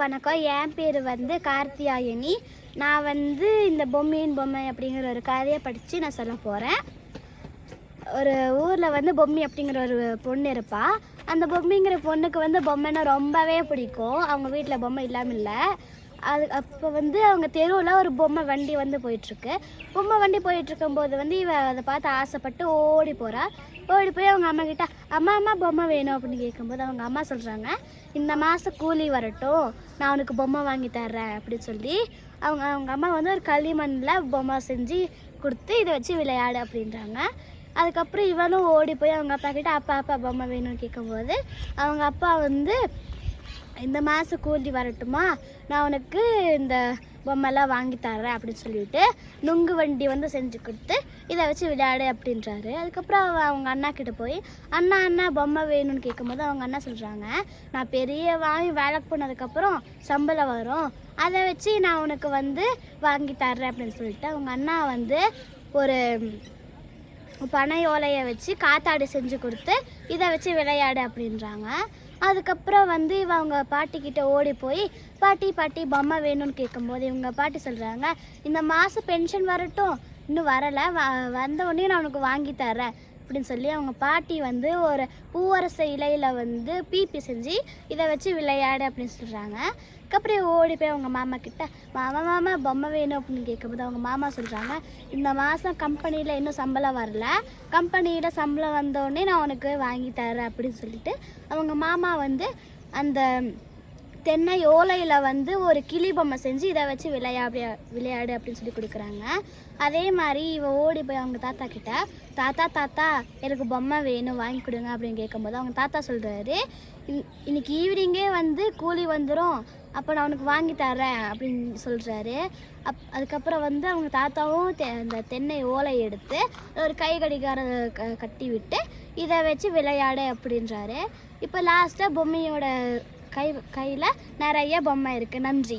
வணக்கம். என் பேர் வந்து கார்த்தியாயனி நான் வந்து இந்த பொம்மையின் பொம்மை அப்படிங்கிற ஒரு கதையை படித்து நான் சொல்ல போகிறேன் ஒரு ஊரில் வந்து பொம்மி அப்படிங்கிற ஒரு பொண்ணு இருப்பா. அந்த பொம்மைங்கிற பொண்ணுக்கு வந்து பொம்மைன்னா ரொம்பவே பிடிக்கும். அவங்க வீட்டில் பொம்மை இல்லாமல் இல்லை. அது அப்போ வந்து அவங்க தெருவில் ஒரு பொம்மை வண்டி வந்து போயிட்டுருக்கு. பொம்மை வண்டி போயிட்டுருக்கும்போது வந்து இவ அதை பார்த்து ஆசைப்பட்டு ஓடி போகிறா ஓடி போய் அவங்க அம்மா கிட்ட அம்மா அம்மா பொம்மை வேணும். அப்படின்னு கேட்கும்போது அவங்க அம்மா சொல்கிறாங்க இந்த மாதம் கூலி வரட்டும். நான் அவனுக்கு பொம்மை வாங்கி தர்றேன். அப்படின்னு சொல்லி அவங்க அவங்க அம்மா வந்து ஒரு களிமண்ணில் பொம்மை செஞ்சு கொடுத்து இதை வச்சு விளையாடு அப்படின்றாங்க. அதுக்கப்புறம் இவனும் ஓடி போய் அவங்க அப்பா கிட்ட அப்பா அப்பா பொம்மை வேணும்னு கேட்கும்போது அவங்க அப்பா வந்து இந்த மாதம் கூலி வரட்டுமா? நான் உனக்கு இந்த பொம்மைலாம் வாங்கி தர்றேன் அப்படின்னு சொல்லிட்டு நுங்கு வண்டி வந்து செஞ்சு கொடுத்து இதை வச்சு விளையாடு அப்படின்றாரு. அதுக்கப்புறம் அவ அவங்க அண்ணா கிட்ட போய் அண்ணா அண்ணா பொம்மை வேணும்னு கேட்கும்போது அவங்க அண்ணா சொல்கிறாங்க நான் பெரிய வாங்கி வேலைக்கு போனதுக்கப்புறம் சம்பளம் வரும். அதை வச்சு நான் உனக்கு வந்து வாங்கி தர்றேன் அப்படின்னு சொல்லிட்டு அவங்க அண்ணா வந்து ஒரு பனை ஓலையை வச்சு காத்தாடி செஞ்சு கொடுத்து இதை வச்சு விளையாடு அப்படின்றாங்க. அதுக்கப்புறம் வந்து இவங்க அவங்க பாட்டிக்கிட்ட ஓடி போய் பாட்டி பாட்டி பொம்மை வேணும்னு கேட்கும்போது இவங்க பாட்டி சொல்கிறாங்க இந்த மாதம் பென்ஷன் வரட்டும் இன்னும் வரலை வ வந்த உடனே நான் உனக்கு வாங்கி தரேன் அப்படின்னு சொல்லி அவங்க பாட்டி வந்து ஒரு பூவரச இலையில் வந்து பீப்பி செஞ்சு இதை வச்சு விளையாடு அப்படின்னு சொல்கிறாங்க அதுக்கப்புறம் ஓடி போய் அவங்க மாமா கிட்ட மாமா மாமா பொம்மை வேணும் அப்படின்னு கேட்கும்போது அவங்க மாமா சொல்கிறாங்க இந்த மாதம் கம்பெனியில் இன்னும் சம்பளம் வரல. கம்பெனியில் சம்பளம் வந்தோடனே நான் உனக்கு வாங்கி தரேன் அப்படின்னு சொல்லிட்டு அவங்க மாமா வந்து அந்த தென்னை ஓலையில் வந்து ஒரு கிளி பொம்மை செஞ்சு இதை வச்சு விளையாடு விளையாடு அப்படின்னு சொல்லி கொடுக்குறாங்க. அதே மாதிரி இவ ஓடி போய் அவங்க தாத்தா கிட்ட தாத்தா தாத்தா எனக்கு பொம்மை வேணும் வாங்கி கொடுங்க அப்படின்னு கேட்கும்போது அவங்க தாத்தா சொல்கிறாரு இன்னைக்கு ஈவினிங்கே வந்து கூலி வந்துடும் அப்போ நான் உனக்கு வாங்கி தரேன் அப்படின்னு சொல்கிறாரு அப் அதுக்கப்புறம் வந்து அவங்க தாத்தாவும் தெ அந்த தென்னை ஓலை எடுத்து ஒரு கை கடிகார க கட்டி விட்டு இதை வச்சு விளையாடு அப்படின்றாரு. இப்போ லாஸ்ட்டாக பொம்மையோட கை கையில் நிறைய பொம்மை இருக்குது நன்றி.